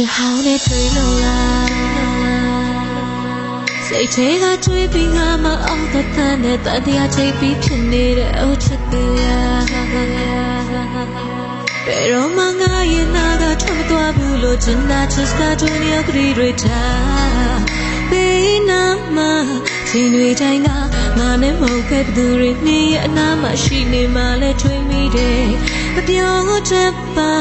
ရှင်ဟောင်းနဲ့တွေ့လို့လားစိတ်ထဲကတွေးပြီးငါမအောင်တတ်တဲ့တတရားချိတ်ပြီးဖြစ်နေတဲ့အုတ်ချစ်တရားဘယ်တော့မှငါရဲ့နာကထွက်မသွားဘူးလို့ကျင်နာချစ်တာတွေနေကလေးတွေထားဘေးနာမှာရှင်တွေတိုင်းကငါနဲ့မဟုတ်ခဲ့ဘသူတွေနေရဲ့အနာမှာရှိနေမှလဲတွေးမိတယ် မပြောတတ်ပါ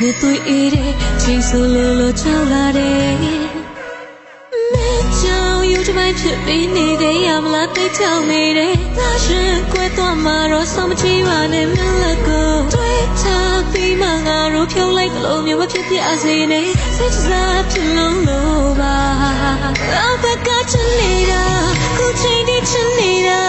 နေသွေးအေးတဲ့ချိန်ဆိုလို့လို့ချောလာတယ်မင်းကြောင့်ယူတပိုင်းဖြစ်ပြီးနေသေးရမလားတိတ်ချောင်းနေတယ်။ဒါရှင်ကွယ်သွားမှာတော့ဆောင်းမချီပါနဲ့မင်းလက်ကိုတွေ့ချပြီးမှငါတို့ဖြုံးလိုက်သလိုမျိုးမဖြစ်ဖြစ်အစေနဲ့စိတ်စားဖြစ်လုံးလို့ပါ။အဘကချင်နေတာခုချိန်ဒီချင်နေတာ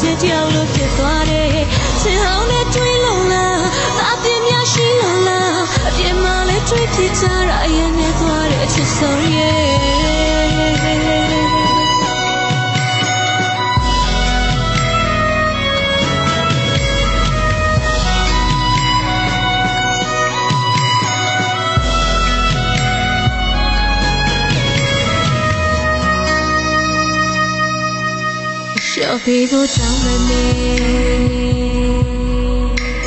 ချင်းတယောက်လို့ဖြစ်သွားတယ်။ချင်အောင်နဲ့တွေ့လို့လား။ဒါပြင်းများရှိလို့လား။အပြင်မှာလဲတွေ့ဖြစ်ကြတာရင်နဲ့သွား ရှော့ဖေးဖို့ကြောင်းမနေ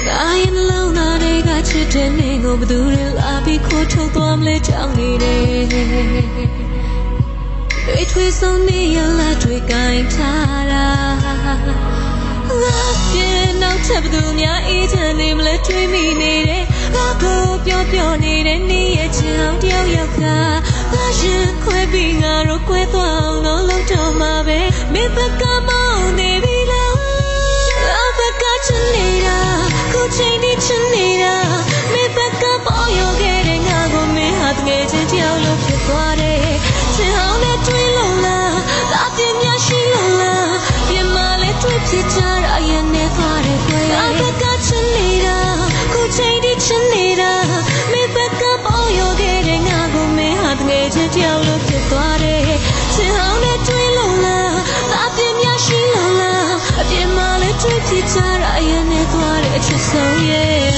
ကာယနှလုံးသားတွေကချစ်တဲ့နေကိုဘယ်သူတွေလာပြီးခိုးထုတ်သွားမလဲကြောင်းနေတယ်တွေထွေးဆုံးနေရလာတွေကင်ထားတာငါပြေနောက်ချက်ဘယ်သူများအေးချမ်းနေမလဲတွေးမိနေတယ်ငါကိုပြောပြောနေတဲ့နေရဲ့ချောင်းတယောက်ယောက်ကငါရင်ခွဲပြီးငါတို့ကွဲသွားအောင်လို့လုပ်တော့မှာပဲမေဘကမော teacher, I am it, what it's so.